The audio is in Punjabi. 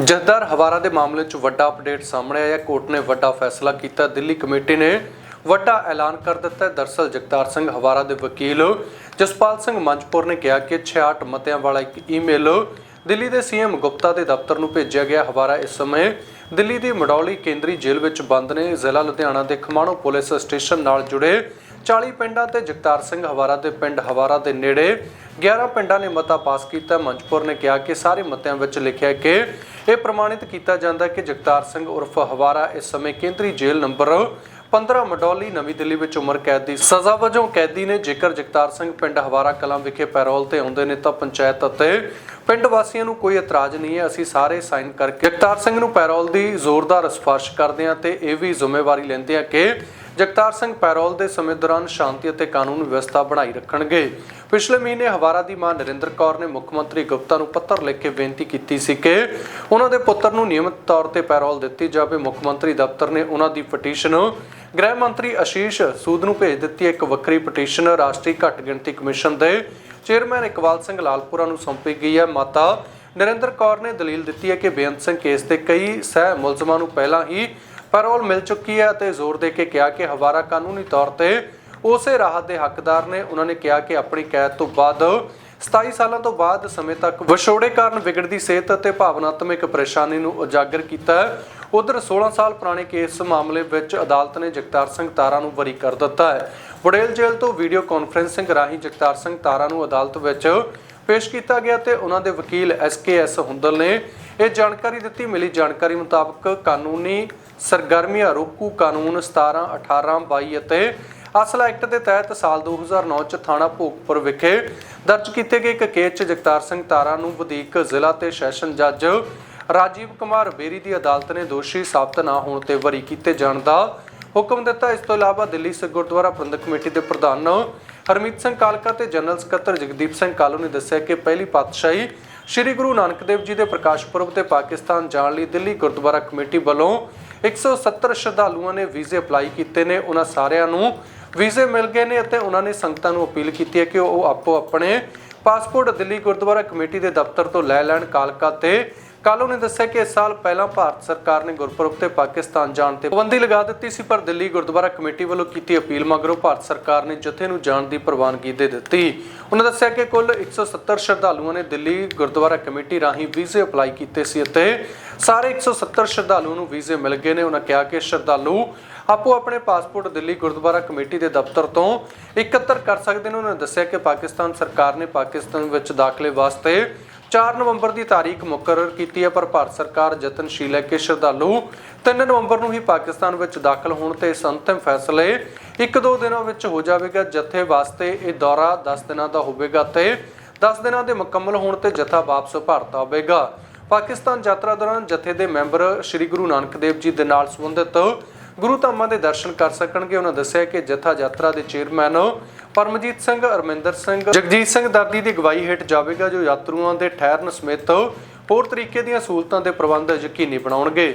ਜਥੇਦਾਰ ਹਵਾਰਾ ਦੇ ਮਾਮਲੇ 'ਚ ਵੱਡਾ ਅਪਡੇਟ ਸਾਹਮਣੇ ਆਇਆ। ਕੋਰਟ ਨੇ ਵੱਡਾ ਫੈਸਲਾ ਕੀਤਾ। ਦਿੱਲੀ ਕਮੇਟੀ ਨੇ ਵੱਡਾ ਐਲਾਨ ਕਰ ਦਿੱਤਾ। ਹੈ ਦਰਸਲ ਜਗਤਾਰ ਸਿੰਘ ਹਵਾਰਾ ਦੇ ਵਕੀਲ ਜਸਪਾਲ ਸਿੰਘ ਮੰਚਪੁਰ ਨੇ ਕਿਹਾ ਕਿ 66 ਮਤਿਆਂ ਵਾਲਾ ਇੱਕ ਈਮੇਲ ਦਿੱਲੀ ਦੇ ਸੀਐਮ ਗੁਪਤਾ ਦੇ ਦਫ਼ਤਰ ਨੂੰ ਭੇਜਿਆ ਗਿਆ। ਹਵਾਰਾ ਇਸ ਸਮੇਂ ਦਿੱਲੀ ਦੀ ਮਡੌਲੀ ਕੇਂਦਰੀ ਜੇਲ੍ਹ ਵਿੱਚ ਬੰਦ ਨੇ। ਜ਼ਿਲ੍ਹਾ ਲੁਧਿਆਣਾ ਦੇ ਖਮਾਣੋ ਪੁਲਿਸ ਸਟੇਸ਼ਨ ਨਾਲ ਜੁੜੇ 40 ਪਿੰਡਾਂ ਤੇ ਜਗਤਾਰ ਸਿੰਘ ਹਵਾਰਾ ਦੇ ਪਿੰਡ ਹਵਾਰਾ ਦੇ ਨੇੜੇ 11 ਪਿੰਡਾਂ ਨੇ ਮਤਾ ਪਾਸ ਕੀਤਾ। ਮੰਚਪੁਰ ਨੇ ਕਿਹਾ ਕਿ ਸਾਰੇ ਮਤਿਆਂ ਵਿੱਚ ਲਿਖਿਆ ਕਿ ਇਹ ਪ੍ਰਮਾਣਿਤ ਕੀਤਾ ਜਾਂਦਾ ਹੈ ਕਿ ਜਗਤਾਰ ਸਿੰਘ ਉਰਫ ਹਵਾਰਾ ਇਸ ਸਮੇਂ ਕੇਂਦਰੀ ਜੇਲ੍ਹ ਨੰਬਰ 15 ਮਡੌਲੀ ਨਵੀਂ ਦਿੱਲੀ ਵਿੱਚ ਉਮਰ ਕੈਦ ਦੀ ਸਜ਼ਾ ਵਜੋਂ ਕੈਦੀ ਨੇ। ਜੇਕਰ ਜਗਤਾਰ ਸਿੰਘ ਪਿੰਡ ਹਵਾਰਾ ਕਲਾਂ ਵਿਖੇ ਪੈਰੋਲ ਤੇ ਆਉਂਦੇ ਨੇ ਤਾਂ ਪੰਚਾਇਤ ਅਤੇ ਪਿੰਡ ਵਾਸੀਆਂ ਨੂੰ ਕੋਈ ਇਤਰਾਜ਼ ਨਹੀਂ ਹੈ। ਅਸੀਂ ਸਾਰੇ ਸਾਈਨ ਕਰਕੇ ਜਗਤਾਰ ਸਿੰਘ ਨੂੰ ਪੈਰੋਲ ਦੀ ਜ਼ੋਰਦਾਰ ਸਿਫਾਰਿਸ਼ ਕਰਦੇ ਹਾਂ ਤੇ ਇਹ ਵੀ ਜ਼ਿੰਮੇਵਾਰੀ ਲੈਂਦੇ ਹਾਂ ਕਿ ਜਗਤਾਰ ਸਿੰਘ ਪੈਰੋਲ ਦੇ ਸਮੇਂ ਦੌਰਾਨ ਸ਼ਾਂਤੀ ਅਤੇ ਕਾਨੂੰਨ ਵਿਵਸਥਾ ਬਣਾਈ ਰੱਖਣਗੇ। ਪਿਛਲੇ ਮਹੀਨੇ ਹਵਾਰਾ ਦੀ ਮਾਂ ਨਰਿੰਦਰ ਕੌਰ ਨੇ ਮੁੱਖ ਮੰਤਰੀ ਗੁਪਤਾ ਨੂੰ ਪੱਤਰ ਲਿਖ ਕੇ ਬੇਨਤੀ ਕੀਤੀ ਸੀ ਕਿ ਉਹਨਾਂ ਦੇ ਪੁੱਤਰ ਨੂੰ ਨਿਯਮਿਤ ਤੌਰ ਤੇ ਪੈਰੋਲ ਦਿੱਤੀ ਜਾਵੇ। ਮੁੱਖ ਮੰਤਰੀ ਦਫ਼ਤਰ ਨੇ ਉਹਨਾਂ ਦੀ ਪਟੀਸ਼ਨ ਗ੍ਰਹਿ ਮੰਤਰੀ ਆਸ਼ੀਸ਼ ਸੂਦ ਨੂੰ ਭੇਜ ਦਿੱਤੀ। ਇੱਕ ਵੱਖਰੀ ਪਟੀਸ਼ਨ ਰਾਸ਼ਟਰੀ ਘੱਟ ਗਿਣਤੀ ਕਮਿਸ਼ਨ ਦੇ ਚੇਅਰਮੈਨ ਇਕਬਾਲ ਸਿੰਘ ਲਾਲਪੁਰਾ ਨੂੰ ਸੌਂਪੀ ਗਈ ਹੈ। ਮਾਤਾ ਨਰਿੰਦਰ ਕੌਰ ਨੇ ਦਲੀਲ ਦਿੱਤੀ ਹੈ ਕਿ ਬੇਅੰਤ ਸਿੰਘ ਕੇਸ ਦੇ ਕਈ ਸਹਿ ਮੁਲਜ਼ਮਾਂ ਨੂੰ ਪਹਿਲਾਂ ਹੀ ਪੈਰੋਲ ਮਿਲ ਚੁੱਕੀ ਹੈ ਅਤੇ ਜ਼ੋਰ ਦੇ ਕੇ ਕਿਹਾ ਕਿ ਹਵਾਰਾ ਕਾਨੂੰਨੀ ਤੌਰ ਤੇ ਉਸੇ ਰਾਹਤ ਦੇ ਹੱਕਦਾਰ ਨੇ। ਉਹਨਾਂ ਨੇ ਕਿਹਾ ਕਿ ਆਪਣੀ ਕੈਦ ਤੋਂ ਬਾਅਦ 27 ਸਾਲਾਂ ਤੋਂ ਬਾਅਦ ਸਮੇਂ ਤੱਕ ਵਿਛੋੜੇ ਕਾਰਨ ਵਿਗੜਦੀ ਸਿਹਤ ਅਤੇ ਭਾਵਨਾਤਮਕ ਪਰੇਸ਼ਾਨੀ ਨੂੰ ਉਜਾਗਰ ਕੀਤਾ ਹੈ। ਉਧਰ 16 ਸਾਲ ਪੁਰਾਣੇ ਕੇਸ ਮਾਮਲੇ ਵਿੱਚ ਅਦਾਲਤ ਨੇ ਜਗਤਾਰ ਸਿੰਘ ਤਾਰਾ ਨੂੰ ਬਰੀ ਕਰ ਦਿੱਤਾ ਹੈ। ਬੁੜੇਲ ਜੇਲ੍ਹ ਤੋਂ ਵੀਡੀਓ ਕਾਨਫਰੰਸਿੰਗ ਰਾਹੀਂ ਜਗਤਾਰ ਸਿੰਘ ਤਾਰਾ ਨੂੰ ਅਦਾਲਤ ਵਿੱਚ ਪੇਸ਼ ਕੀਤਾ ਗਿਆ ਤੇ ਉਹਨਾਂ ਦੇ ਵਕੀਲ ਐਸ ਕੇ ਐਸਕੇਐਸ ਹੁੰਦਲ ਨੇ ਇਹ ਜਾਣਕਾਰੀ ਦਿੱਤੀ। ਮਿਲੀ ਜਾਣਕਾਰੀ ਮੁਤਾਬਕ ਕਾਨੂੰਨੀ ਸਰਗਰਮੀਆਂ ਰੋਕੂ ਕਾਨੂੰਨ 17 18 22 ਅਤੇ ਅਸਲਾ ਐਕਟ ਦੇ ਤਹਿਤ ਸਾਲ 2009 ਚ ਥਾਣਾ ਭੋਗਪੁਰ ਵਿਖੇ ਦਰਜ ਕੀਤੇ ਗਏ ਇੱਕ ਕੇਸ ਚ ਜਗਤਾਰ ਸਿੰਘ ਤਾਰਾ ਨੂੰ ਵਧੀਕ ਜ਼ਿਲ੍ਹਾ ਤੇ ਸੈਸ਼ਨ ਜੱਜ ਰਾਜੀਵ ਕੁਮਾਰ ਬੇਰੀ ਦੀ ਅਦਾਲਤ ਨੇ ਦੋਸ਼ੀ ਸਾਬਤ ਨਾ ਹੋਣ ਤੇ ਵਰੀ ਕੀਤੇ ਜਾਣ ਦਾ ਹੁਕਮ ਦਿੱਤਾ। ਇਸ ਤੋਂ ਇਲਾਵਾ ਦਿੱਲੀ ਸਿੱਖ ਗੁਰਦੁਆਰਾ ਪ੍ਰਬੰਧਕ ਕਮੇਟੀ ਦੇ ਪ੍ਰਧਾਨ ਹਰਮੀਤ ਸਿੰਘ ਕਾਲਕਾ ਤੇ ਜਨਰਲ ਸਕੱਤਰ ਜਗਦੀਪ ਸਿੰਘ ਕਾਲੂ ਨੇ ਦੱਸਿਆ ਕਿ ਪਹਿਲੀ ਪਾਤਸ਼ਾਹੀ ਸ੍ਰੀ ਗੁਰੂ ਨਾਨਕ ਦੇਵ ਜੀ ਦੇ ਪ੍ਰਕਾਸ਼ ਪੁਰਬ ਤੇ ਪਾਕਿਸਤਾਨ ਜਾਣ ਲਈ ਦਿੱਲੀ ਗੁਰਦੁਆਰਾ ਕਮੇਟੀ ਵੱਲੋਂ 170 ਸ਼ਰਧਾਲੂਆਂ ਨੇ ਵੀਜ਼ੇ ਅਪਲਾਈ ਕੀਤੇ ਨੇ, ਉਹਨਾਂ ਸਾਰਿਆਂ ਨੂੰ ਵੀਜ਼ੇ ਮਿਲ ਗਏ ਨੇ ਅਤੇ ਉਹਨਾਂ ਨੇ ਸੰਗਤਾਂ ਨੂੰ ਅਪੀਲ ਕੀਤੀ ਹੈ ਕਿ ਉਹ ਆਪੋ ਆਪਣੇ ਪਾਸਪੋਰਟ ਦਿੱਲੀ ਗੁਰਦੁਆਰਾ ਕਮੇਟੀ ਦੇ ਦਫ਼ਤਰ ਤੋਂ ਲੈ ਲੈਣ, ਕਾਲਕਾ ਤੇ ਕਾਲੂ ਨੇ ਦੱਸਿਆ ਕਿ ਇਸ ਸਾਲ ਪਹਿਲਾਂ ਭਾਰਤ ਸਰਕਾਰ ਨੇ ਗੁਰਪੁਰਬ ਤੇ ਪਾਕਿਸਤਾਨ ਜਾਣ ਤੇ ਪਾਬੰਦੀ ਲਗਾ ਦਿੱਤੀ ਸੀ, ਪਰ ਦਿੱਲੀ ਗੁਰਦੁਆਰਾ ਕਮੇਟੀ ਵੱਲੋਂ ਕੀਤੀ ਅਪੀਲ ਮਗਰੋਂ ਭਾਰਤ ਸਰਕਾਰ ਨੇ ਜਥੇ ਨੂੰ ਜਾਣ ਦੀ ਪ੍ਰਵਾਨਗੀ ਦੇ ਦਿੱਤੀ। ਉਹਨਾਂ ਦੱਸਿਆ ਕਿ ਕੁੱਲ 170 ਸ਼ਰਧਾਲੂਆਂ ਨੇ ਦਿੱਲੀ ਗੁਰਦੁਆਰਾ ਕਮੇਟੀ ਰਾਹੀਂ ਵੀਜ਼ੇ ਅਪਲਾਈ ਕੀਤੇ ਸੀ ਅਤੇ ਸਾਰੇ 170 ਸ਼ਰਧਾਲੂਆਂ ਨੂੰ ਵੀਜ਼ੇ ਮਿਲ ਗਏ ਨੇ। ਉਹਨਾਂ ਕਿਹਾ ਕਿ ਸ਼ਰਧਾਲੂ ਆਪੋ ਆਪਣੇ ਪਾਸਪੋਰਟ ਦਿੱਲੀ ਗੁਰਦੁਆਰਾ ਕਮੇਟੀ ਦੇ ਦਫ਼ਤਰ ਤੋਂ ਇਕੱਤਰ ਕਰ ਸਕਦੇ ਨੇ। ਉਹਨਾਂ ਨੇ ਦੱਸਿਆ ਕਿ ਪਾਕਿਸਤਾਨ ਸਰਕਾਰ ਨੇ ਪਾਕਿਸਤਾਨ ਵਿੱਚ ਦਾਖਲੇ ਵਾਸਤੇ 4 ਨਵੰਬਰ ਦੀ ਤਾਰੀਖ ਮੁਕਰਰ ਕੀਤੀ ਹੈ, ਪਰ ਭਾਰਤ ਸਰਕਾਰ ਯਤਨਸ਼ੀਲ ਹੈ ਕਿ ਸ਼ਰਧਾਲੂ 3 ਨਵੰਬਰ ਨੂੰ ਹੀ ਪਾਕਿਸਤਾਨ ਵਿੱਚ ਦਾਖਲ ਹੋਣ ਤੇ ਇਸ ਅੰਤਿਮ ਫੈਸਲੇ ਇੱਕ ਦੋ ਦਿਨਾਂ ਵਿੱਚ ਹੋ ਜਾਵੇਗਾ। ਜਥੇ ਵਾਸਤੇ ਇਹ ਦੌਰਾ 10 ਦਿਨਾਂ ਦਾ ਹੋਵੇਗਾ ਤੇ 10 ਦਿਨਾਂ ਦੇ ਮੁਕੰਮਲ ਹੋਣ ਤੇ ਜਥਾ ਵਾਪਸ ਭਾਰਤ ਆਵੇਗਾ। ਪਾਕਿਸਤਾਨ ਯਾਤਰਾ ਦੌਰਾਨ ਜਥੇ ਦੇ ਮੈਂਬਰ ਸ੍ਰੀ ਗੁਰੂ ਨਾਨਕ ਦੇਵ ਜੀ ਦੇ ਨਾਲ ਸੰਬੰਧਿਤ ਗੁਰੂ ਧਾਮਾਂ ਦੇ ਦਰਸ਼ਨ ਕਰ ਸਕਣਗੇ। ਉਹਨਾਂ ਦੱਸਿਆ ਕਿ ਜਥਾ ਯਾਤਰਾ ਦੇ ਚੇਅਰਮੈਨ ਪਰਮਜੀਤ ਸਿੰਘ, ਅਰਮਿੰਦਰ ਸਿੰਘ, ਜਗਜੀਤ ਸਿੰਘ ਦਰਦੀ ਦੀ ਅਗਵਾਈ ਹੇਠ ਜਾਵੇਗਾ, ਜੋ ਯਾਤਰੂਆਂ ਦੇ ਠਹਿਰਨ ਸਮੇਤ ਹੋਰ ਤਰੀਕੇ ਦੀਆਂ ਸਹੂਲਤਾਂ ਦੇ ਪ੍ਰਬੰਧ ਯਕੀਨੀ ਬਣਾਉਣਗੇ।